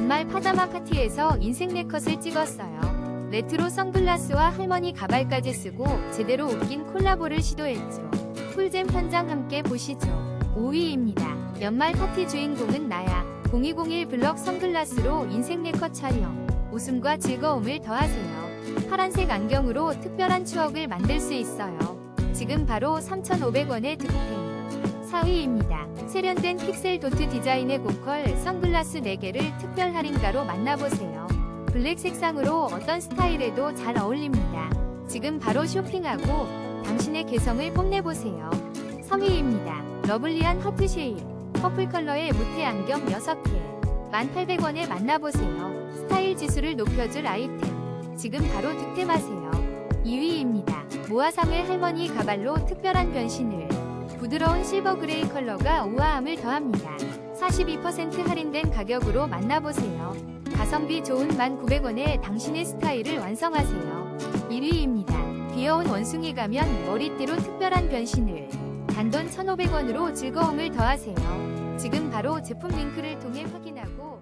연말 파자마 파티에서 인생 네컷을 찍었어요. 레트로 선글라스와 할머니 가발까지 쓰고 제대로 웃긴 콜라보를 시도했죠. 꿀잼 현장 함께 보시죠. 5위입니다. 연말 파티 주인공은 나야. 0201 블럭 선글라스로 인생 네컷 촬영. 웃음과 즐거움을 더하세요. 파란색 안경으로 특별한 추억을 만들 수 있어요. 지금 바로 3,500원의 득템. 4위입니다. 세련된 픽셀 도트 디자인의 고컬 선글라스 4개를 특별 할인가로 만나보세요. 블랙 색상으로 어떤 스타일에도 잘 어울립니다. 지금 바로 쇼핑하고 당신의 개성을 뽐내보세요. 3위입니다. 러블리한 하트 쉐일 퍼플 컬러의 무태 안경 6개 1,800원에 만나보세요. 스타일 지수를 높여줄 아이템. 지금 바로 득템하세요. 2위입니다. 모아상을 할머니 가발로 특별한 변신을. 부드러운 실버 그레이 컬러가 우아함을 더합니다. 42% 할인된 가격으로 만나보세요. 가성비 좋은 1,900원에 당신의 스타일을 완성하세요. 1위입니다. 귀여운 원숭이 가면 머리띠로 특별한 변신을. 단돈 1,500원으로 즐거움을 더하세요. 지금 바로 제품 링크를 통해 확인하고